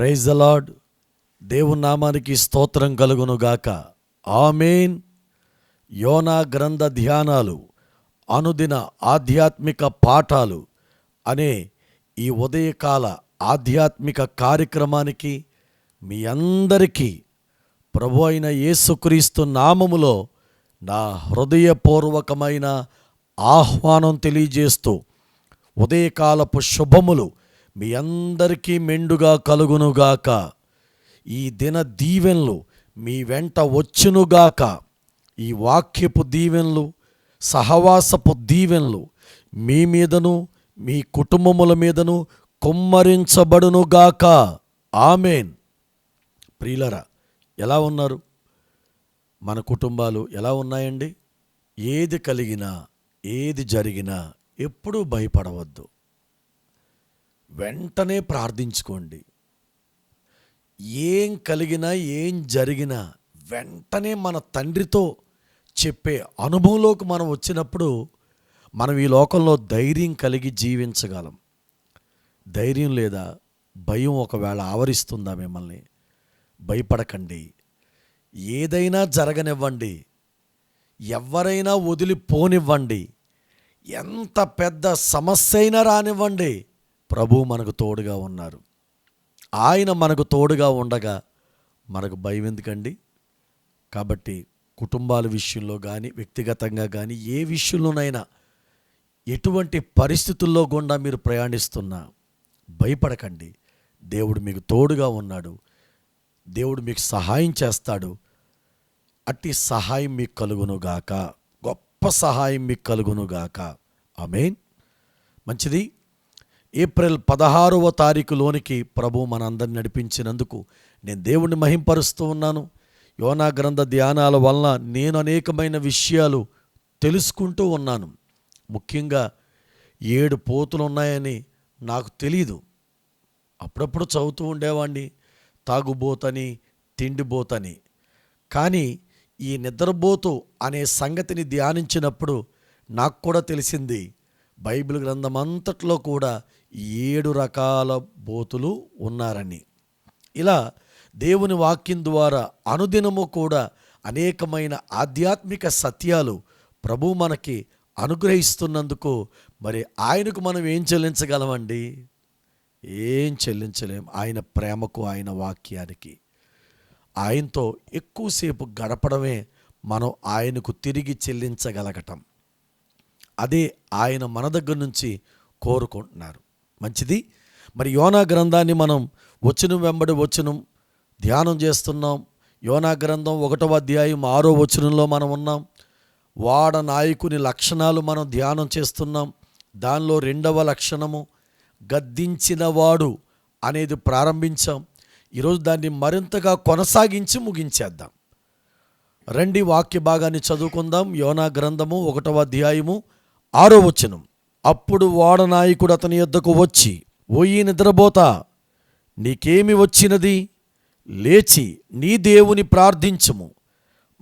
Praise the lord దేవుని నామానికి స్తోత్రం కలుగును గాక. ఆమెన్. యోనా గ్రంథ ధ్యానాలు అనుదిన ఆధ్యాత్మిక పాఠాలు అనే ఈ ఉదయకాల ఆధ్యాత్మిక కార్యక్రమానికి మీ అందరికీ ప్రభు అయిన యేసుక్రీస్తు నామములో నా హృదయపూర్వకమైన ఆహ్వానం తెలియజేస్తూ ఉదయకాలపు శుభములు మీ అందరికీ మెండుగా కలుగునుగాక. ఈ దిన దీవెన్లు మీ వెంట వచ్చునుగాక. ఈ వాక్యపు దీవెన్లు సహవాసపు దీవెన్లు మీ మీదను మీ కుటుంబముల మీదను కుమ్మరించబడునుగాక. ఆమెన్. ప్రియులరా ఎలా ఉన్నారు? మన కుటుంబాలు ఎలా ఉన్నాయండి? ఏది కలిగినా ఏది జరిగినా ఎప్పుడూ భయపడవద్దు. వెంటనే ప్రార్థించుకోండి. ఏం కలిగినా ఏం జరిగినా వెంటనే మన తండ్రితో చెప్పే అనుభవంలోకి మనం వచ్చినప్పుడు మనం ఈ లోకంలో ధైర్యం కలిగి జీవించగలం. ధైర్యం లేదా భయం ఒకవేళ ఆవరిస్తుందా మిమ్మల్ని? భయపడకండి. ఏదైనా జరగనివ్వండి. ఎవరైనా వదిలిపోనివ్వండి. ఎంత పెద్ద సమస్య అయినా రానివ్వండి. ప్రభు మనకు తోడుగా ఉన్నారు. ఆయన మనకు తోడుగా ఉండగా మనకు భయం ఎందుకండి? కాబట్టి కుటుంబాల విషయంలో కానీ వ్యక్తిగతంగా కానీ ఏ విషయంలోనైనా ఎటువంటి పరిస్థితుల్లో గుండా మీరు ప్రయాణిస్తున్నా భయపడకండి. దేవుడు మీకు తోడుగా ఉన్నాడు. దేవుడు మీకు సహాయం చేస్తాడు. అట్టి సహాయం మీకు కలుగునుగాక గొప్ప సహాయం మీకు కలుగునుగాక ఆమెన్. మంచిది. ఏప్రిల్ పదహారవ తారీఖులోనికి ప్రభు మనందరిని నడిపించినందుకు నేను దేవుణ్ణి మహింపరుస్తూ ఉన్నాను. యోనా గ్రంథ ధ్యానాల వలన నేను అనేకమైన విషయాలు తెలుసుకుంటూ ఉన్నాను. ముఖ్యంగా ఏడు పోతులు ఉన్నాయని నాకు తెలీదు. అప్పుడప్పుడు చదువుతూ ఉండేవాడిని తాగుబోతని తిండిబోతని. కానీ ఈ నిద్రబోతు అనే సంగతిని ధ్యానించినప్పుడు నాకు కూడా తెలిసింది బైబిల్ గ్రంథం అంతట్లో కూడా ఏడు రకాల బోతులు ఉన్నారని. ఇలా దేవుని వాక్యం ద్వారా అనుదినము కూడా అనేకమైన ఆధ్యాత్మిక సత్యాలు ప్రభు మనకి అనుగ్రహిస్తున్నందుకు మరి ఆయనకు మనం ఏం చెల్లించగలమండి? ఏం చెల్లించలేం. ఆయన ప్రేమకు ఆయన వాక్యానికి. ఆయనతో ఎక్కువసేపు గడపడమే మనం ఆయనకు తిరిగి చెల్లించగలగటం. అదే ఆయన మన దగ్గర నుంచి కోరుకుంటున్నారు. మంచిది. మరి యోనా గ్రంథాన్ని మనం వచ్చిన వెంబడి వచనం ధ్యానం చేస్తున్నాం. యోనా గ్రంథం ఒకటవ అధ్యాయం ఆరో వచనంలో మనం ఉన్నాం. వాడ నాయకుని లక్షణాలు మనం ధ్యానం చేస్తున్నాం. దానిలో రెండవ లక్షణము గద్దించినవాడు అనేది ప్రారంభించాం. ఈరోజు దాన్ని మరింతగా కొనసాగించి ముగించేద్దాం. రండి వాక్య భాగాన్ని చదువుకుందాం. యోనా గ్రంథము ఒకటవ అధ్యాయము ఆరో వచనం. అప్పుడు వాడనాయకుడు అతని యొద్దకు వచ్చి ఓయి నిద్రపోతా నీకేమి వచ్చినది? లేచి నీ దేవుని ప్రార్థించము.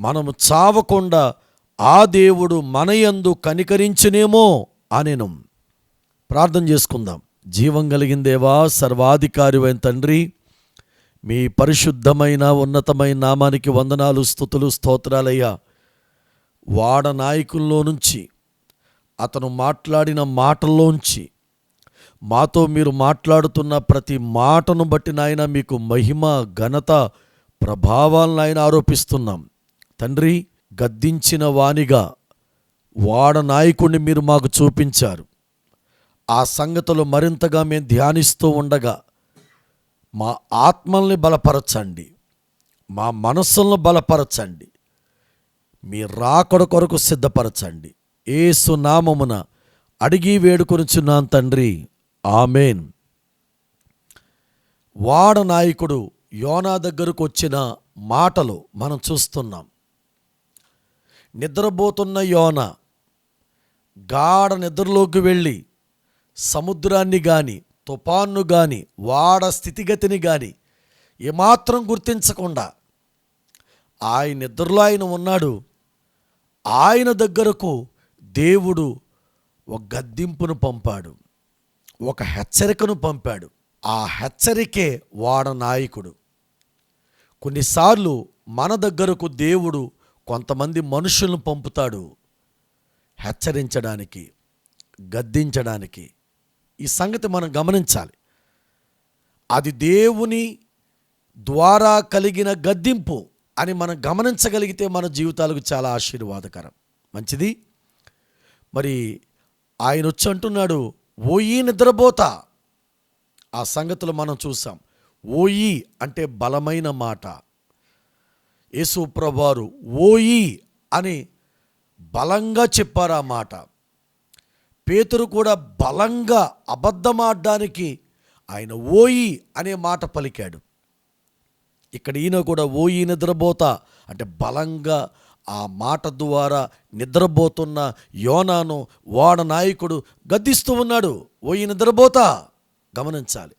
మనము చావకుండా ఆ దేవుడు మనయందు కనికరించునేమో అనెను. ప్రార్థన చేసుకుందాం. జీవం కలిగిందేవా సర్వాధికారి అయిన తండ్రి మీ పరిశుద్ధమైన ఉన్నతమైన నామానికి వందనాలు స్థుతులు స్తోత్రాలయ్యా. వాడ నాయకుల్లో నుంచి అతను మాట్లాడిన మాటల్లోంచి మాతో మీరు మాట్లాడుతున్న ప్రతి మాటను బట్టి నాయన మీకు మహిమ ఘనత ప్రభావాలను ఆయన ఆరోపిస్తున్నాం. తండ్రి గద్దించిన వానిగా వాడ నాయకుడిని మీరు మాకు చూపించారు. ఆ సంగతులు మరింతగా మేము ధ్యానిస్తూ ఉండగా మా ఆత్మల్ని బలపరచండి. మా మనస్సులను బలపరచండి. మీ రాకడ కొరకు సిద్ధపరచండి. ఏసు నామమున అడిగి వేడుకొనుచున్నాను తండ్రి. ఆమెన్. వాడ నాయకుడు యోనా దగ్గరకు వచ్చిన మాటలు మనం చూస్తున్నాం. నిద్రపోతున్న యోన గాఢ నిద్రలోకి వెళ్ళి సముద్రాన్ని కానీ తుఫాన్ను కానీ వాడ స్థితిగతిని కానీ ఏమాత్రం గుర్తించకుండా ఆయన నిద్రలో ఆయన ఉన్నాడు. ఆయన దగ్గరకు దేవుడు ఒక గద్దింపును పంపాడు ఒక హెచ్చరికను పంపాడు. ఆ హెచ్చరికే వాడ నాయకుడు. కొన్నిసార్లు మన దగ్గరకు దేవుడు కొంతమంది మనుషులను పంపుతాడు హెచ్చరించడానికి గద్దించడానికి. ఈ సంగతి మనం గమనించాలి. అది దేవుని ద్వారా కలిగిన గద్దింపు అని మనం గమనించగలిగితే మన జీవితాలకు చాలా ఆశీర్వాదకరం. మంచిది? మరి ఆయన వచ్చి అంటున్నాడు ఓయి నిద్రపోత. ఆ సంగతులు మనం చూసాం. ఓయి అంటే బలమైన మాట. యేసు ప్రభువారు ఓయి అని బలంగా చెప్పారు ఆ మాట. పేతురు కూడా బలంగా అబద్ధమాడడానికి ఆయన ఓయి అనే మాట పలికాడు. ఇక్కడ ఈయన కూడా ఓయి నిద్రపోత అంటే బలంగా ఆ మాట ద్వారా నిద్రపోతున్న యోనాను వాడ నాయకుడు గద్దిస్తూ ఉన్నాడు. ఓయి నిద్రపోతా? గమనించాలి.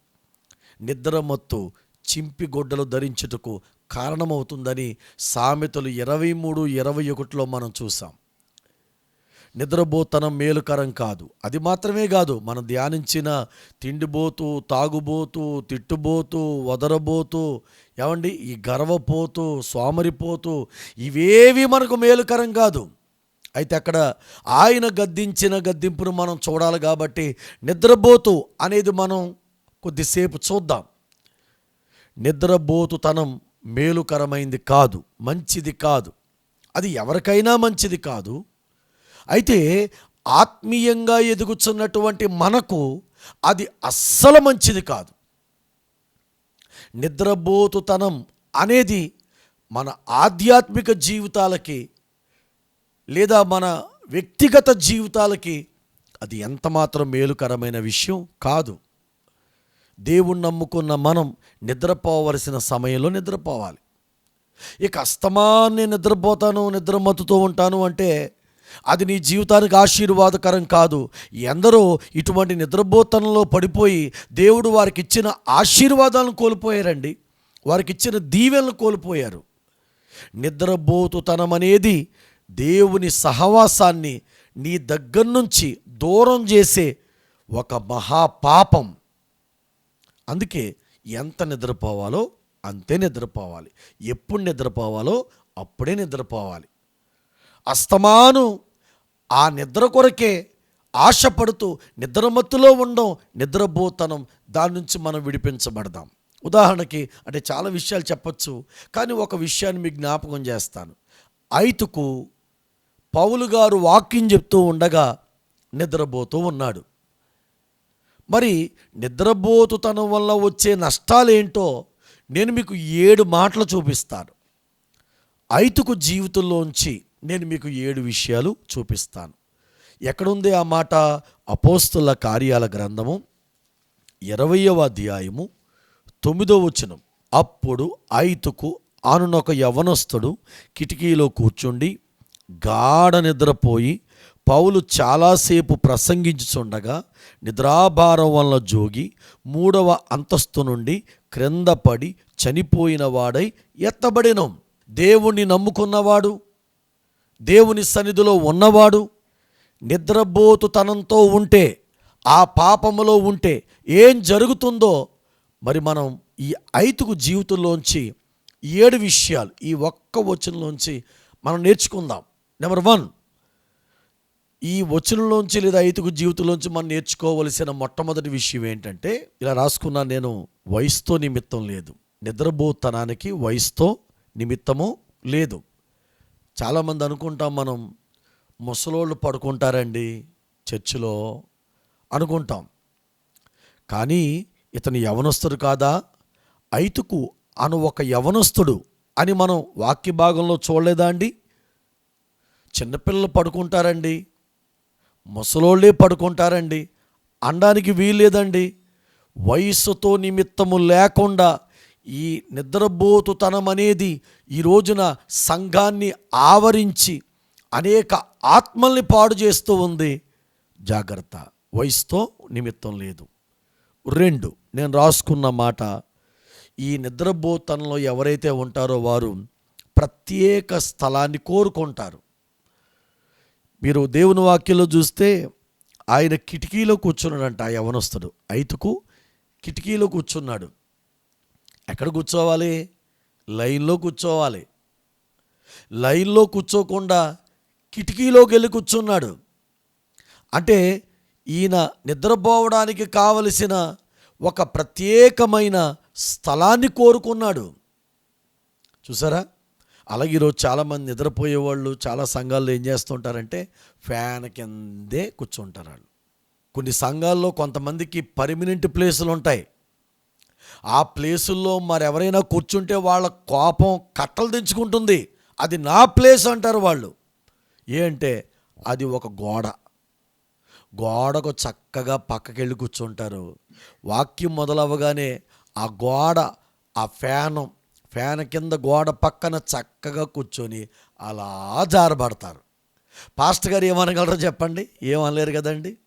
నిద్రమత్తు మత్తు చింపిగొడ్డలు ధరించుటకు కారణమవుతుందని సామెతలు ఇరవై మూడు ఇరవై ఒకటిలో మనం చూసాం నిద్రబోతనం మేలుకరం కాదు. అది మాత్రమే కాదు మనం ధ్యానించిన తిండిబోతు తాగుబోతు తిట్టుబోతు వదరబోతు ఏమండి? ఈ గర్వపోతు సోమరిపోతు ఇవేవి మనకు మేలుకరం కాదు. అయితే అక్కడ ఆయన గద్దించిన గద్దింపును మనం చూడాలి కాబట్టి నిద్రబోతు అనేది మనం కొద్దిసేపు చూద్దాం. నిద్రబోతుతనం మేలుకరమైంది కాదు మంచిది కాదు. అది ఎవరికైనా మంచిది కాదు. అయితే ఆత్మీయంగా ఎదుగుతున్నటువంటి మనకు అది అస్సలు మంచిది కాదు. నిద్రబోతుతనం అనేది మన ఆధ్యాత్మిక జీవితాలకి లేదా మన వ్యక్తిగత జీవితాలకి అది ఎంత మాత్రం మేలుకరమైన విషయం కాదు. దేవుణ్ణి నమ్ముకున్న మనం నిద్రపోవలసిన సమయంలో నిద్రపోవాలి. ఇక అస్తమాన్ని నిద్రపోతాను నిద్రమత్తుతూ ఉంటాను అంటే అది నీ జీవితానికి ఆశీర్వాదకరం కాదు. ఎందరో ఇటువంటి నిద్రబోతనంలో పడిపోయి దేవుడు వారికి ఇచ్చిన ఆశీర్వాదాలను కోల్పోయారండి. వారికి ఇచ్చిన దీవెలను కోల్పోయారు. నిద్రబోతుతనం అనేది దేవుని సహవాసాన్ని నీ దగ్గర నుంచి దూరం చేసే ఒక మహాపాపం. అందుకే ఎంత నిద్రపోవాలో అంతే నిద్రపోవాలి. ఎప్పుడు నిద్రపోవాలో అప్పుడే నిద్రపోవాలి. అస్తమాను. ఆ నిద్ర కొరకే ఆశపడుతూ నిద్రమత్తులో ఉండడం నిద్రబోతనం దాని నుంచి మనం విడిపించబడదాం. ఉదాహరణకి అంటే చాలా విషయాలు చెప్పచ్చు కానీ ఒక విషయాన్ని మీకు జ్ఞాపకం చేస్తాను. ఐతుకు పౌలు గారు వాక్యం చెప్తూ ఉండగా నిద్రపోతూ ఉన్నాడు. మరి నిద్రపోతుతనం వల్ల వచ్చే నష్టాలేంటో నేను మీకు ఏడు మాటలు చూపిస్తాను. ఐతుకు జీవితంలోంచి నేను మీకు ఏడు విషయాలు చూపిస్తాను. ఎక్కడుంది ఆ మాట? అపోస్తుల కార్యాల గ్రంథము ఇరవయవ అధ్యాయము తొమ్మిదో వచనం. అప్పుడు ఐతుకు ఆనునొక యవనస్తుడు కిటికీలో కూర్చుండి గాఢ నిద్రపోయి పౌలు చాలాసేపు ప్రసంగించుచుండగా నిద్రాభారం వల్ల జోగి మూడవ అంతస్తు నుండి క్రింద పడి చనిపోయిన వాడై ఎత్తబడినం. దేవుణ్ణి నమ్ముకున్నవాడు. దేవుని సన్నిధిలో ఉన్నవాడు నిద్రబోతుతనంతో ఉంటే ఆ పాపములో ఉంటే ఏం జరుగుతుందో మరి మనం ఈ ఐతుకు జీవితంలోంచి ఏడు విషయాలు ఈ ఒక్క వచనంలోంచి మనం నేర్చుకుందాం. నెంబర్ వన్ ఈ వచనంలోంచి లేదా ఐతుకు జీవితంలోంచి మనం నేర్చుకోవలసిన మొట్టమొదటి విషయం ఏంటంటే ఇలా రాసుకున్నా నేను వయసుతో నిమిత్తం లేదు. నిద్రబోతనానికి వయసుతో నిమిత్తము లేదు. చాలామంది అనుకుంటాం మనం ముసలోళ్ళు పడుకుంటారండి చర్చిలో అనుకుంటాం. కానీ ఇతను యవనస్తుడు కాదా? ఐతుకు అను ఒక యవనస్తుడు అని మనం వాక్య భాగంలో చూడలేదా అండి? చిన్నపిల్లలు పడుకుంటారండి. ముసలోళ్ళే పడుకుంటారండి. అనడానికి వీల్లేదండి. వయసుతో నిమిత్తము లేకుండా ఈ నిద్రబోతుతనం అనేది ఈ రోజున సంఘాన్ని ఆవరించి అనేక ఆత్మల్ని పాడు చేస్తూ ఉంది. జాగ్రత్త. వయసుతో నిమిత్తం లేదు. రెండు నేను రాసుకున్న మాట ఈ నిద్రబోతనంలో ఎవరైతే ఉంటారో వారు ప్రత్యేక స్థలాన్ని కోరుకుంటారు. మీరు దేవుని వాక్యంలో చూస్తే ఆయన కిటికీలో కూర్చున్నాడంట ఆ యవనస్తుడు. ఐతుకు కిటికీలో కూర్చున్నాడు. ఎక్కడ కూర్చోవాలి? లైన్లో కూర్చోవాలి. లైన్లో కూర్చోకుండా కిటికీలోకి వెళ్ళి కూర్చున్నాడు. అంటే ఈయన నిద్రపోవడానికి కావలసిన ఒక ప్రత్యేకమైన స్థలాన్ని కోరుకున్నాడు. చూసారా? అలాగే ఈరోజు చాలామంది నిద్రపోయేవాళ్ళు చాలా సంఘాల్లో ఏం చేస్తుంటారంటే ఫ్యాన్ కిందే కూర్చుంటారు వాళ్ళు. కొన్ని సంఘాల్లో కొంతమందికి పర్మినెంట్ ప్లేసులు ఉంటాయి ఆ ప్లేసుల్లో మరెవరైనా కూర్చుంటే వాళ్ళ కోపం కట్టలు తెంచుకుంటుంది. అది నా ప్లేస్ అంటారు వాళ్ళు. ఏంటే అది ఒక గోడ. గోడకు చక్కగా పక్కకెళ్ళి కూర్చుంటారు. వాక్యం మొదలవ్వగానే ఆ గోడ ఆ ఫ్యాను ఫ్యాన్ కింద గోడ పక్కన చక్కగా కూర్చొని అలా జారబడతారు. పాస్టర్ గారు ఏమనగలరో చెప్పండి? ఏమనలేరు కదండి?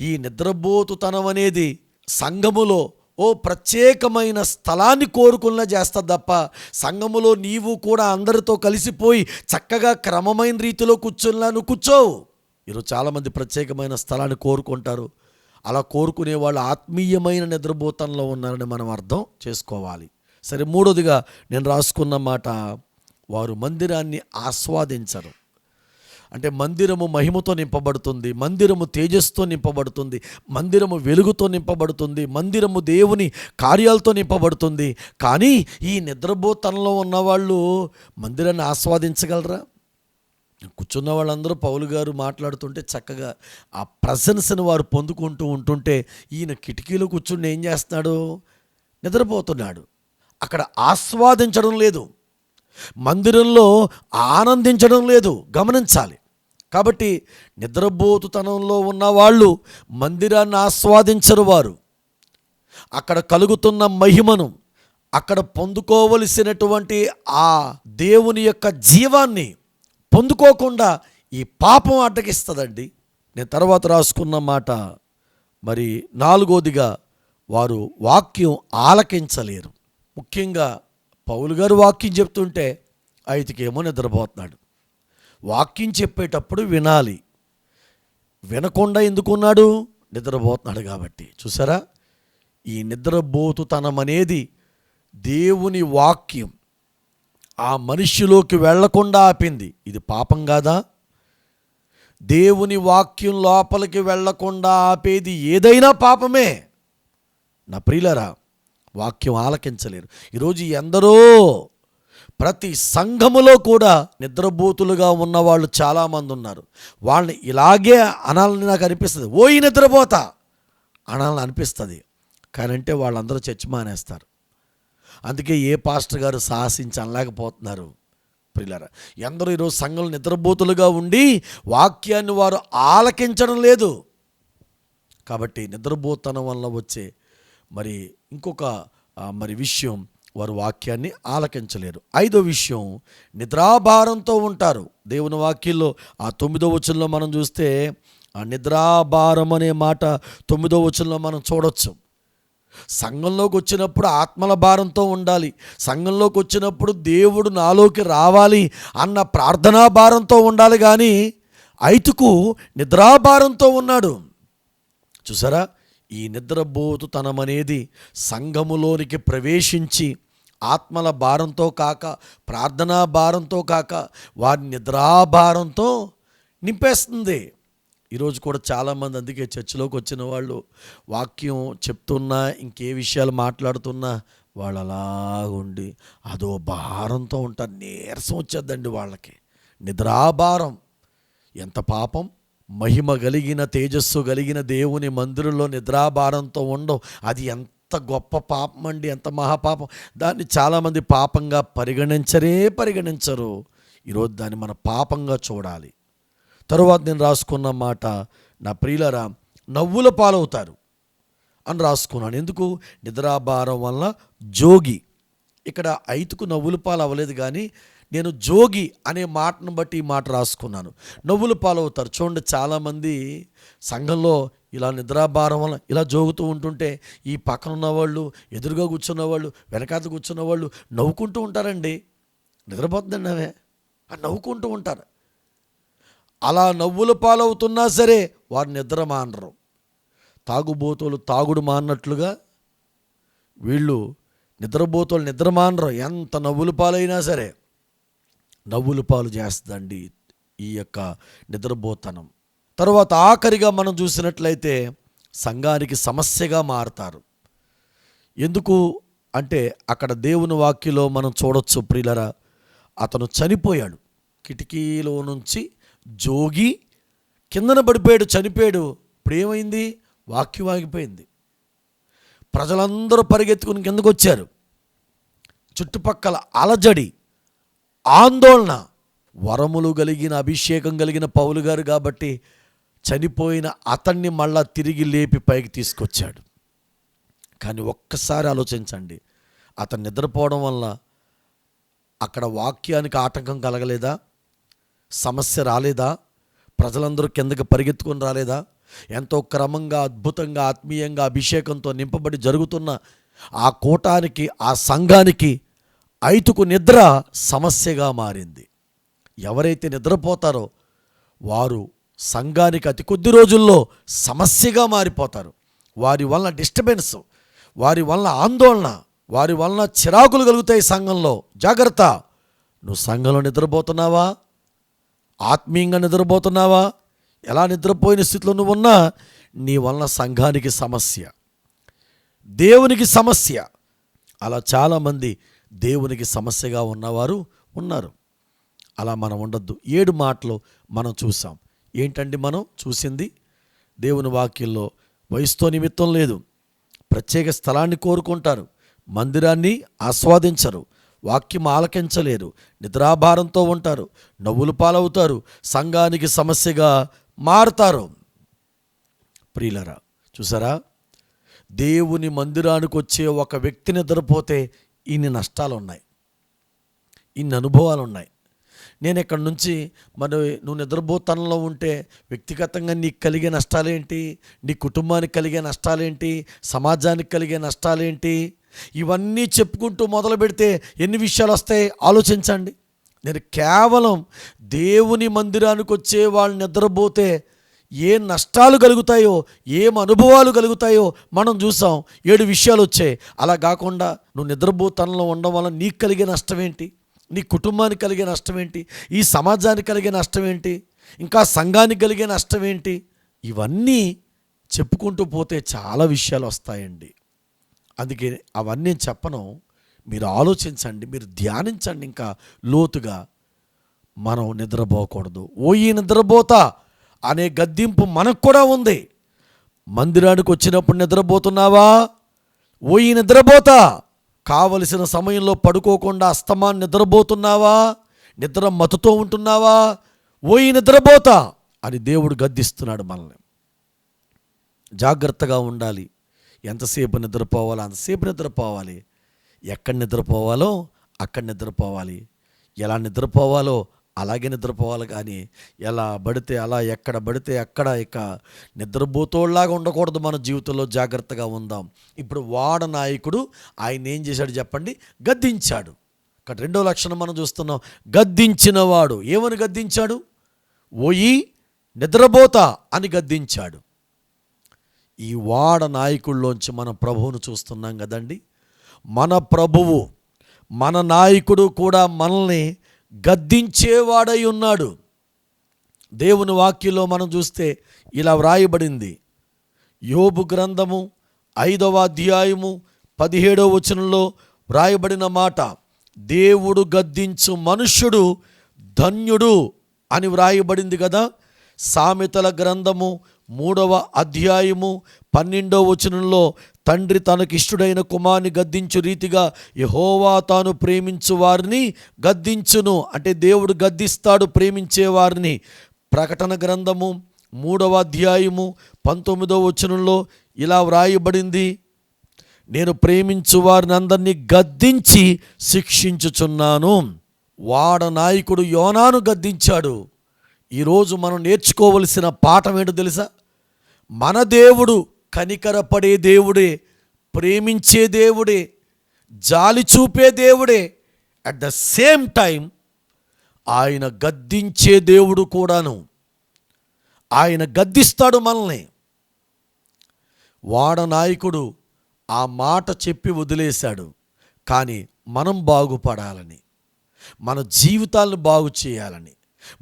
ఈ నిద్రబోతుతనం అనేది సంఘములో ఓ ప్రత్యేకమైన స్థలాన్ని కోరుకున్నా చేస్తా తప్ప సంఘములో నీవు కూడా అందరితో కలిసిపోయి చక్కగా క్రమమైన రీతిలో కూర్చున్నా నువ్వు కూర్చోవు. ఈరోజు చాలామంది ప్రత్యేకమైన స్థలాన్ని కోరుకుంటారు. అలా కోరుకునే వాళ్ళు ఆత్మీయమైన నిద్రపోతంలో ఉన్నారని మనం అర్థం చేసుకోవాలి. సరే మూడోదిగా నేను రాసుకున్న మాట వారు మందిరాన్ని ఆస్వాదించరు. అంటే మందిరము మహిమతో నింపబడుతుంది మందిరము తేజస్తో నింపబడుతుంది మందిరము వెలుగుతో నింపబడుతుంది మందిరము దేవుని కార్యాలతో నింపబడుతుంది. కానీ ఈ నిద్రపోతనంలో ఉన్నవాళ్ళు మందిరాన్ని ఆస్వాదించగలరా? కూర్చున్న వాళ్ళందరూ పౌలు గారు మాట్లాడుతుంటే చక్కగా ఆ ప్రజెన్స్ని వారు పొందుకుంటూ ఉంటుంటే ఈయన కిటికీలో కూర్చుని ఏం చేస్తున్నాడు? నిద్రపోతున్నాడు. అక్కడ ఆస్వాదించడం లేదు. మందిరంలో ఆనందించడం లేదు గమనించాలి. కాబట్టి నిద్రబోతుతనంలో ఉన్న వాళ్ళు మందిరాన్ని ఆస్వాదించరు వారు. అక్కడ కలుగుతున్న మహిమను అక్కడ పొందుకోవలసినటువంటి ఆ దేవుని యొక్క జీవాన్ని పొందుకోకుండా ఈ పాపం అడ్డగిస్తుందండి. నేను తర్వాత రాసుకున్న మాట మరి నాలుగోదిగా వారు వాక్యం ఆలకించలేరు. ముఖ్యంగా పౌలు గారు వాక్యం చెప్తుంటే అయితకేమో నిద్రపోతున్నాడు. వాక్యం చెప్పేటప్పుడు వినాలి. వినకుండా ఎందుకున్నాడు? నిద్రపోతున్నాడు కాబట్టి. చూసారా? ఈ నిద్రబోతుతనం అనేది దేవుని వాక్యం. ఆ మనిషిలోకి వెళ్ళకుండా ఆపింది. ఇది పాపం కాదా? దేవుని వాక్యం లోపలికి వెళ్ళకుండా ఆపేది ఏదైనా పాపమే. నా ప్రియులరా వాక్యం ఆలకించలేరు. ఈరోజు ఎందరో ప్రతి సంఘములో కూడా నిద్రబోతులుగా ఉన్నవాళ్ళు చాలామంది ఉన్నారు. వాళ్ళని ఇలాగే అనాలని నాకు అనిపిస్తుంది. ఓయి ఈ నిద్రపోతా అనాలని అనిపిస్తుంది. కానీ అంటే వాళ్ళందరూ చర్చ మానేస్తారు. అందుకే ఏ పాస్టర్ గారు సాహసించి అనలేకపోతున్నారు. ప్రియులారా ఎందరూ ఈరోజు సంఘంలో నిద్రబోతులుగా ఉండి వాక్యాన్ని వారు ఆలకించడం లేదు. కాబట్టి నిద్రపోతనం వల్ల వచ్చే మరి ఇంకొక మరి విషయం వారు వాక్యాన్ని ఆలకించలేరు. ఐదో విషయం నిద్రాభారంతో ఉంటారు. దేవుని వాక్యంలో ఆ తొమ్మిదో వచనంలో మనం చూస్తే ఆ నిద్రాభారం అనే మాట తొమ్మిదో వచనంలో మనం చూడొచ్చు. సంఘంలోకి వచ్చినప్పుడు ఆత్మల భారంతో ఉండాలి. సంఘంలోకి వచ్చినప్పుడు దేవుడు నాలోకి రావాలి అన్న ప్రార్థనా భారంతో ఉండాలి కానీ ఐతుకు నిద్రాభారంతో ఉన్నాడు. చూసారా? ఈ నిద్రబోతుతనం అనేది సంఘములోనికి ప్రవేశించి ఆత్మల భారంతో కాక ప్రార్థనా భారంతో కాక వారి నిద్రాభారంతో నింపేస్తుంది. ఈరోజు కూడా చాలామంది అందుకే చర్చిలోకి వచ్చిన వాళ్ళు వాక్యం చెప్తున్నా ఇంకే విషయాలు మాట్లాడుతున్నా వాళ్ళు అలాగుండి అదో భారంతో ఉంటారు. నీరసం వచ్చేద్దండి వాళ్ళకి. నిద్రాభారం. ఎంత పాపం? మహిమ కలిగిన తేజస్సు కలిగిన దేవుని మందిరంలో నిద్రాభారంతో ఉండవు. అది ఎంత గొప్ప పాపం అండి ఎంత మహాపాపం. దాన్ని చాలామంది పాపంగా పరిగణించరే పరిగణించరు. ఈరోజు దాన్ని మన పాపంగా చూడాలి. తరువాత నేను రాసుకున్న మాట నా ప్రియులరా నవ్వుల పాలవుతారు అని రాసుకున్నాను. ఎందుకు? నిద్రాభారం వల్ల జోగి. ఇక్కడ ఐతుకు నవ్వుల పాలు అవ్వలేదు కానీ నేను జోగి అనే మాటను బట్టి ఈ మాట రాసుకున్నాను. నవ్వులు పాలవుతారు. చూడండి చాలామంది సంఘంలో ఇలా నిద్రాభారం వల్ల ఇలా జోగుతూ ఉంటుంటే ఈ పక్కన ఉన్నవాళ్ళు ఎదురుగా కూర్చున్న వాళ్ళు వెనకాత కూర్చున్న వాళ్ళు నవ్వుకుంటూ ఉంటారండి. నిద్రపోతుందండి అవే నవ్వుకుంటూ ఉంటారు. అలా నవ్వుల పాలవుతున్నా సరే వారు నిద్ర మానరు. తాగుబోతులు తాగుడు మాన్నట్లుగా వీళ్ళు నిద్రబోతులు నిద్ర మానరు. ఎంత నవ్వుల పాలైనా సరే. నవ్వుల పాలు చేస్తుందండి ఈ యొక్క నిద్రపోతనం. తర్వాత ఆఖరిగా మనం చూసినట్లయితే సంఘానికి సమస్యగా మారతారు. ఎందుకు అంటే అక్కడ దేవుని వాక్యలో మనం చూడొచ్చు ప్రియులరా అతను చనిపోయాడు. కిటికీలో నుంచి జోగి కిందన పడిపోయాడు చనిపోయాడు. ఇప్పుడు ఏమైంది వాక్యం ఆగిపోయింది. ప్రజలందరూ పరిగెత్తుకుని కిందకు వచ్చారు చుట్టుపక్కల అలజడి ఆందోళన. వరములు కలిగిన అభిషేకం కలిగిన పౌలు గారు కాబట్టి చనిపోయిన అతన్ని మళ్ళా తిరిగి లేపి పైకి తీసుకొచ్చాడు. కానీ ఒక్కసారి ఆలోచించండి. అతను నిద్రపోవడం వల్ల అక్కడ వాక్యానికి ఆటంకం కలగలేదా? సమస్య రాలేదా? ప్రజలందరూ కిందకి పరిగెత్తుకొని రాలేదా? ఎంతో క్రమంగా అద్భుతంగా ఆత్మీయంగా అభిషేకంతో నింపబడి జరుగుతున్న ఆ కూటానికి ఆ సంఘానికి ఐతుకు నిద్ర సమస్యగా మారింది. ఎవరైతే నిద్రపోతారో వారు సంఘానికి అతి కొద్ది రోజుల్లో సమస్యగా మారిపోతారు. వారి వలన డిస్టర్బెన్స్ వారి వలన ఆందోళన వారి వలన చిరాకులు కలుగుతాయి సంఘంలో. జాగ్రత్త. నువ్వు సంఘంలో నిద్రపోతున్నావా? ఆత్మీయంగా నిద్రపోతున్నావా? ఎలా నిద్రపోయిన స్థితిలో నువ్వు ఉన్నా నీ వలన సంఘానికి సమస్య దేవునికి సమస్య. అలా చాలామంది దేవునికి సమస్యగా ఉన్నవారు ఉన్నారు. అలా మనం ఉండొద్దు. ఏడు మాటలు మనం చూసాం. ఏంటండి మనం చూసింది? దేవుని వాక్యంలో వయసుతో నిమిత్తం లేదు. ప్రత్యేక స్థలాన్ని కోరుకుంటారు. మందిరాన్ని ఆస్వాదించరు. వాక్యం ఆలకించలేరు. నిద్రాభారంతో ఉంటారు. నవ్వులు పాలవుతారు. సంఘానికి సమస్యగా మారతారు. ప్రియులరా చూసారా? దేవుని మందిరానికి వచ్చే ఒక వ్యక్తి నిద్రపోతే ఇన్ని నష్టాలు ఉన్నాయి ఇన్ని అనుభవాలు ఉన్నాయి నేను ఇక్కడ నుంచి మరి నువ్వు నిద్రపోతనంలో ఉంటే వ్యక్తిగతంగా నీకు కలిగే నష్టాలేంటి? నీ కుటుంబానికి కలిగే నష్టాలేంటి? సమాజానికి కలిగే నష్టాలేంటి? ఇవన్నీ చెప్పుకుంటూ మొదలు పెడితే ఎన్ని విషయాలు వస్తాయి? ఆలోచించండి. నేను కేవలం దేవుని మందిరానికి వచ్చే వాళ్ళు నిద్రపోతే ఏ నష్టాలు కలుగుతాయో ఏం అనుభవాలు కలుగుతాయో మనం చూసాం. ఏడు విషయాలు వచ్చాయి. అలా కాకుండా నువ్వు నిద్రపోతనంలో ఉండడం వల్ల నీకు కలిగే నష్టం ఏంటి? నీ కుటుంబానికి కలిగే నష్టం ఏంటి? ఈ సమాజానికి కలిగే నష్టం ఏంటి? ఇంకా సంఘానికి కలిగే నష్టం ఏంటి? ఇవన్నీ చెప్పుకుంటూ పోతే చాలా విషయాలు వస్తాయండి. అందుకే అవన్నీ చెప్పను. మీరు ఆలోచించండి మీరు ధ్యానించండి. ఇంకా లోతుగా మనం నిద్రపోకూడదు. ఓ ఈ నిద్రపోతా. అనే గద్దింపు మనకు కూడా ఉంది. మందిరానికి వచ్చినప్పుడు నిద్రపోతున్నావా? ఓయి నిద్రపోతా. కావలసిన సమయంలో పడుకోకుండా అస్తమాన్ని నిద్రపోతున్నావా? నిద్ర మతుతో ఉంటున్నావా? ఓయి నిద్రపోతా అని దేవుడు గద్దిస్తున్నాడు మనల్ని. జాగ్రత్తగా ఉండాలి. ఎంతసేపు నిద్రపోవాలో అంతసేపు నిద్రపోవాలి. ఎక్కడ నిద్రపోవాలో అక్కడ నిద్రపోవాలి. ఎలా నిద్రపోవాలో అలాగే నిద్రపోవాలి కానీ ఎలా పడితే అలా ఎక్కడ పడితే అక్కడ ఇక నిద్రపోతోళ్ళలాగా ఉండకూడదు మన జీవితంలో జాగ్రత్తగా ఉందాం. ఇప్పుడు వాడ నాయకుడు ఆయన ఏం చేశాడు చెప్పండి? గద్దించాడు. ఇక్కడ రెండో లక్షణం మనం చూస్తున్నాం. గద్దించినవాడు ఏమని గద్దించాడు? ఓయి నిద్రపోతా అని గద్దించాడు. ఈ వాడ నాయకుల్లోంచి మన ప్రభువును చూస్తున్నాం కదండి. మన ప్రభువు మన నాయకుడు కూడా మనల్ని గద్దించేవాడై ఉన్నాడు. దేవుని వాక్యంలో మనం చూస్తే ఇలా వ్రాయబడింది. యోబు గ్రంథము ఐదవ అధ్యాయము పదిహేడవ వచనంలో వ్రాయబడిన మాట దేవుడు గద్దించు మనుష్యుడు ధన్యుడు అని వ్రాయబడింది కదా. సామెతల గ్రంథము మూడవ అధ్యాయము పన్నెండవ వచనంలో తండ్రి తనకిష్టుడైన కుమార్ని గద్దించు రీతిగా యహోవా తాను ప్రేమించు వారిని గద్దించును. అంటే దేవుడు గద్దిస్తాడు ప్రేమించే వారిని. ప్రకటన గ్రంథము మూడవ అధ్యాయము పంతొమ్మిదవ వచనంలో ఇలా వ్రాయబడింది. నేను ప్రేమించు వారిని అందరినీ గద్దించి శిక్షించుచున్నాను. వాడ నాయకుడు యోనాను గద్దించాడు. ఈరోజు మనం నేర్చుకోవలసిన పాఠం ఏంటో తెలుసా? మన దేవుడు కనికరపడే దేవుడే ప్రేమించే దేవుడే జాలి చూపే దేవుడే. అట్ ద సేమ్ టైం ఆయన గద్దించే దేవుడు కూడాను. ఆయన గద్దిస్తాడు మనల్ని. వాడ నాయకుడు ఆ మాట చెప్పి వదిలేశాడు. కానీ మనం బాగుపడాలని మన జీవితాలను బాగు చేయాలని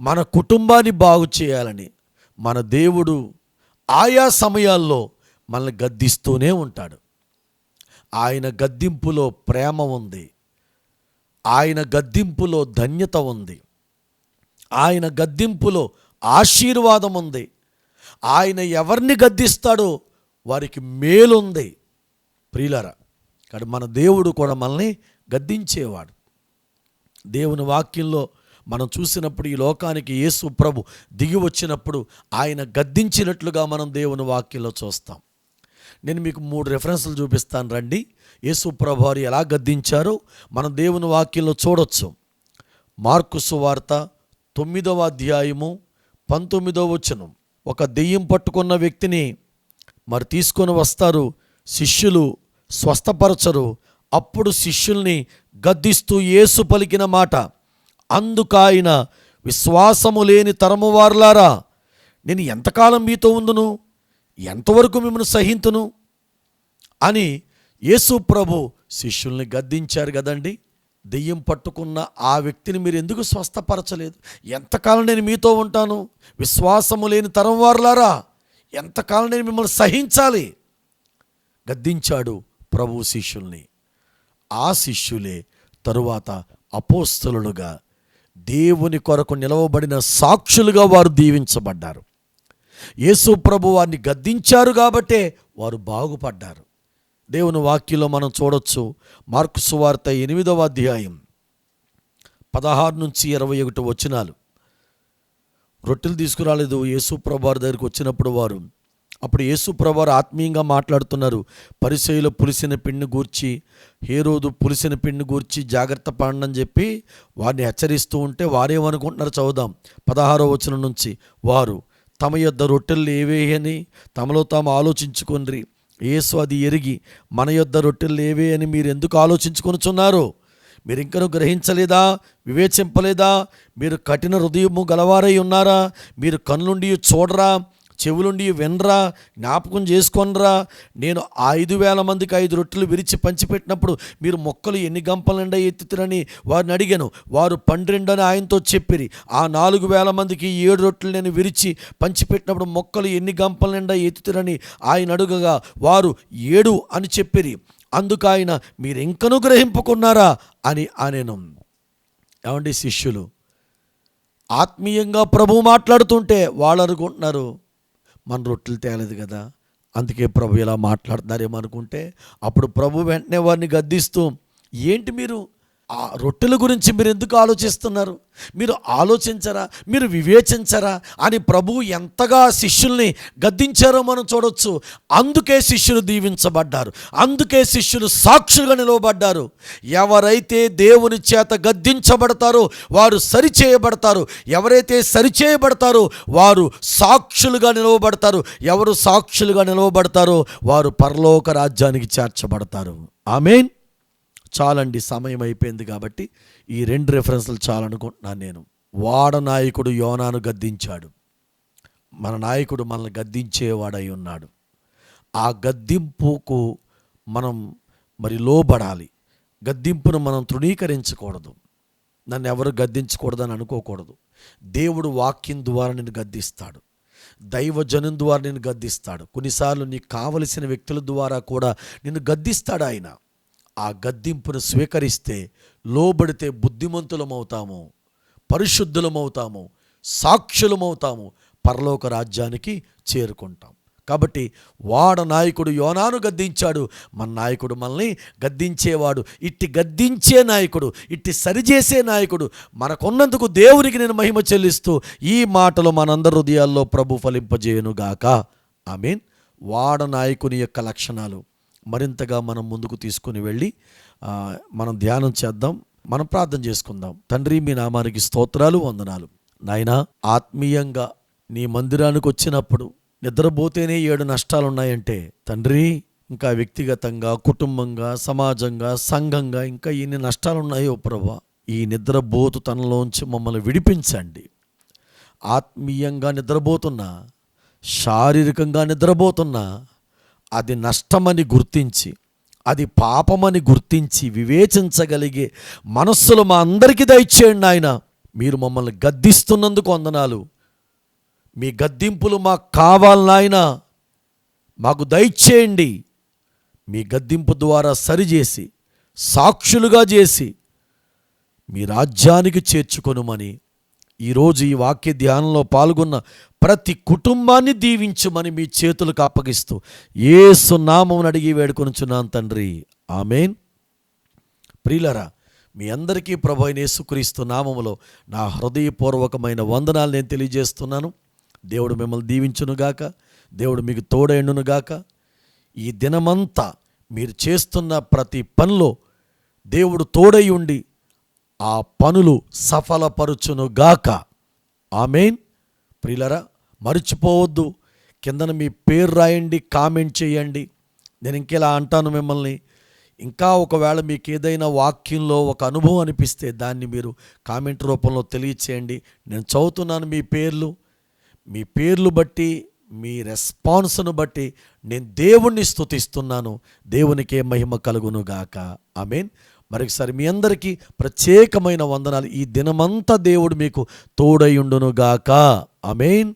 మన కుటుంబాన్ని బాగు చేయాలని మన దేవుడు ఆయా సమయాల్లో మనల్ని గద్దిస్తూనే ఉంటాడు. ఆయన గద్దింపులో ప్రేమ ఉంది. ఆయన గద్దింపులో ధన్యత ఉంది. ఆయన గద్దింపులో ఆశీర్వాదం ఉంది. ఆయన ఎవరిని గద్దిస్తాడో వారికి మేలుంది. ప్రియులరా కానీ మన దేవుడు కూడా మనల్ని గద్దించేవాడు. దేవుని వాక్యంలో మనం చూసినప్పుడు ఈ లోకానికి యేసు ప్రభు దిగి వచ్చినప్పుడు ఆయన గద్దించినట్లుగా మనం దేవుని వాక్యంలో చూస్తాం. నేను మీకు మూడు రెఫరెన్స్లు చూపిస్తాను రండి. యేసు ప్రభారు ఎలా గద్దించారో మనం దేవుని వాక్యంలో చూడొచ్చు. మార్కు సువార్త తొమ్మిదవ అధ్యాయము పంతొమ్మిదవ వచనం. ఒక దెయ్యం పట్టుకున్న వ్యక్తిని మరి తీసుకొని వస్తారు. శిష్యులు స్వస్థపరచరు. అప్పుడు శిష్యుల్ని గద్దిస్తూ యేసు పలికిన మాట అందుకాయన విశ్వాసము లేని తరమువారులారా నేను ఎంతకాలం మీతో ఉందును ఎంతవరకు మిమ్మల్ని సహింతును? అని యేసు ప్రభు శిష్యుల్ని గద్దించారు కదండి. దెయ్యం పట్టుకున్న ఆ వ్యక్తిని మీరు ఎందుకు స్వస్థపరచలేదు? ఎంతకాలం నేను మీతో ఉంటాను? విశ్వాసము లేని తరం వారులారా ఎంతకాలం నేను మిమ్మల్ని సహించాలి? గద్దించాడు ప్రభు శిష్యుల్ని. ఆ శిష్యులే తరువాత అపోస్తలులుగా దేవుని కొరకు నిలవబడిన సాక్షులుగా వారు దీవించబడ్డారు. యేసు ప్రభు వారిని గద్దించారు కాబట్టే వారు బాగుపడ్డారు. దేవుని వాక్యంలో మనం చూడొచ్చు మార్కు సువార్త ఎనిమిదవ అధ్యాయం పదహారు నుంచి ఇరవై ఒకటి వచనాలు. రొట్టెలు తీసుకురాలేదు యేసు వారి దగ్గరికి వచ్చినప్పుడు వారు. అప్పుడు యేసు వారు ఆత్మీయంగా మాట్లాడుతున్నారు. పరిచయలో పులిసిన పిండిని గూర్చి హేరోదు పులిసిన పిండిని గూర్చి జాగ్రత్త పడనని చెప్పి వారిని హెచ్చరిస్తూ ఉంటే వారేమనుకుంటున్నారు చదువుదాం. పదహారో వచనం నుంచి వారు తమ యొద్ద రొట్టెలు ఏవేయని తమలో తాము ఆలోచించుకొనిరి. యేసు అది ఎరిగి మన యొద్ద రొట్టెలు ఏవే అని మీరు ఎందుకు ఆలోచించుకొనుచున్నారు? మీరు ఇంకనూ గ్రహించలేదా? వివేచింపలేదా? మీరు కఠిన హృదయము గలవారై ఉన్నారా? మీరు కన్నుండి చూడరా? చెవులుండి వినరా జ్ఞాపకం చేసుకొనరా. నేను ఐదు వేల మందికి ఐదు రొట్టెలు విరిచి పంచిపెట్టినప్పుడు మీరు మొక్కలు ఎన్ని గంపల నిండా ఎత్తుతారని వారిని అడిగాను. వారు పన్నెండు అని ఆయనతో చెప్పిరి. ఆ నాలుగు వేల మందికి ఏడు రొట్టెలు నేను విరిచి పంచిపెట్టినప్పుడు మొక్కలు ఎన్ని గంపల నిండా ఎత్తుతారని ఆయన అడుగగా వారు ఏడు అని చెప్పిరి. అందుకు ఆయన మీరు ఇంకనూ గ్రహింపుకున్నారా? అని అనేను. ఏమండి శిష్యులు? ఆత్మీయంగా ప్రభు మాట్లాడుతుంటే వాళ్ళు అనుకుంటున్నారు మన రొట్టెలు తేలేదు కదా అందుకే ప్రభు ఇలా మాట్లాడుతున్నారేమో అనుకుంటే అప్పుడు ప్రభు వెంటనే వారిని గద్దిస్తూ ఏంటి మీరు ఆ రొట్టెల గురించి మీరు ఎందుకు ఆలోచిస్తున్నారు? మీరు ఆలోచించరా? మీరు వివేచించరా? అని ప్రభువు ఎంతగా శిష్యుల్ని గద్దించారో మనం చూడొచ్చు. అందుకే శిష్యులు దీవించబడ్డారు. అందుకే శిష్యులు సాక్షులుగా నిలవబడ్డారు. ఎవరైతే దేవుని చేత గద్దించబడతారో వారు సరిచేయబడతారు. ఎవరైతే సరిచేయబడతారో వారు సాక్షులుగా నిలవబడతారు. ఎవరు సాక్షులుగా నిలవబడతారో వారు పరలోక రాజ్యానికి చేర్చబడతారు. ఆమెన్. చాలండి సమయం అయిపోయింది కాబట్టి ఈ రెండు రెఫరెన్స్లు చాలనుకుంటున్నాను నేను. వాడ నాయకుడు యోనాను గద్దించాడు. మన నాయకుడు మనల్ని గద్దించేవాడై ఉన్నాడు. ఆ గద్దింపుకు మనం మరి లోబడాలి. గద్దింపును మనం తృణీకరించకూడదు. నన్ను ఎవరు గద్దించకూడదని అనుకోకూడదు. దేవుడు వాక్యం ద్వారా నేను గద్దిస్తాడు. దైవజనం ద్వారా నేను గద్దిస్తాడు. కొన్నిసార్లు నీకు కావలసిన వ్యక్తుల ద్వారా కూడా నిన్ను గద్దిస్తాడు ఆయన. ఆ గద్దింపును స్వీకరిస్తే లోబడితే బుద్ధిమంతులమవుతాము పరిశుద్ధులమవుతాము సాక్షులమవుతాము పరలోక రాజ్యానికి చేరుకుంటాం. కాబట్టి వాడ నాయకుడు యోనాను గద్దించాడు. మన నాయకుడు మనల్ని గద్దించేవాడు. ఇట్టి గద్దించే నాయకుడు ఇట్టి సరిచేసే నాయకుడు మనకున్నందుకు దేవునికి నేను మహిమ చెల్లిస్తూ ఈ మాటలు మనందరి హృదయాల్లో ప్రభు ఫలింపజేయనుగాక. ఐ మీన్ వాడ నాయకుని యొక్క లక్షణాలు. మరింతగా మనం ముందుకు తీసుకుని వెళ్ళి మనం ధ్యానం చేద్దాం మనం ప్రార్థన చేసుకుందాం. తండ్రి మీ నామానికి స్తోత్రాలు వందనాలు. నాయనా ఆత్మీయంగా నీ మందిరానికి వచ్చినప్పుడు నిద్రపోతేనే ఏడు నష్టాలు ఉన్నాయంటే తండ్రి ఇంకా వ్యక్తిగతంగా కుటుంబంగా సమాజంగా సంఘంగా ఇంకా ఎన్ని నష్టాలు ఉన్నాయో ప్రభా ఈ నిద్రబోతు తనలోంచి మమ్మల్ని విడిపించండి. ఆత్మీయంగా నిద్రపోతున్నా శారీరకంగా నిద్రపోతున్నా అది నష్టమని గుర్తించి అది పాపమని గుర్తించి వివేచించగలిగే మనస్సులు మా అందరికీ దయచేయండి ఆయన మీరు మమ్మల్ని గద్దిస్తున్నందుకు వందనాలు. మీ గద్దింపులు మాకు కావాలి నాయన. మాకు దయచేయండి. మీ గద్దింపు ద్వారా సరిచేసి సాక్షులుగా చేసి మీ రాజ్యానికి చేర్చుకొనుమని ఈరోజు ఈ వాక్య ధ్యానంలో పాల్గొన్న ప్రతి కుటుంబాన్ని దీవించమని మీ చేతులకు అప్పగిస్తూ ఏసు సున్నామం అడిగి వేడుకొనుచున్నాను తండ్రి. ఆమెన్. ప్రియులరా మీ అందరికీ ప్రభు అయిన యేసుక్రీస్తు నామములో నా హృదయపూర్వకమైన వందనాలు నేను తెలియజేస్తున్నాను. దేవుడు మిమ్మల్ని దీవించునుగాక దేవుడు మీకు తోడైండునుగాక. ఈ దినమంతా మీరు చేస్తున్న ప్రతి పనిలో దేవుడు తోడై ఉండి ఆ పనులు సఫలపరుచునుగాక. ఆమెన్. ప్రియులరా మర్చిపోవద్దు. కిందన మీ పేరు రాయండి కామెంట్ చేయండి. నేను ఇంకెలా అంటాను మిమ్మల్ని? ఇంకా ఒకవేళ మీకు ఏదైనా వాక్యంలో ఒక అనుభవం అనిపిస్తే దాన్ని మీరు కామెంట్ రూపంలో తెలియచేయండి. నేను చదువుతున్నాను మీ పేర్లు. మీ పేర్లు బట్టి మీ రెస్పాన్స్ను బట్టి నేను దేవుణ్ణి స్థుతిస్తున్నాను దేవునికే మహిమ కలుగునుగాక. ఆమెన్. మరొకసారి మీ అందరికీ ప్రత్యేకమైన వందనాలు. ఈ దినమంతా దేవుడు మీకు తోడయుండునుగాక అమేన్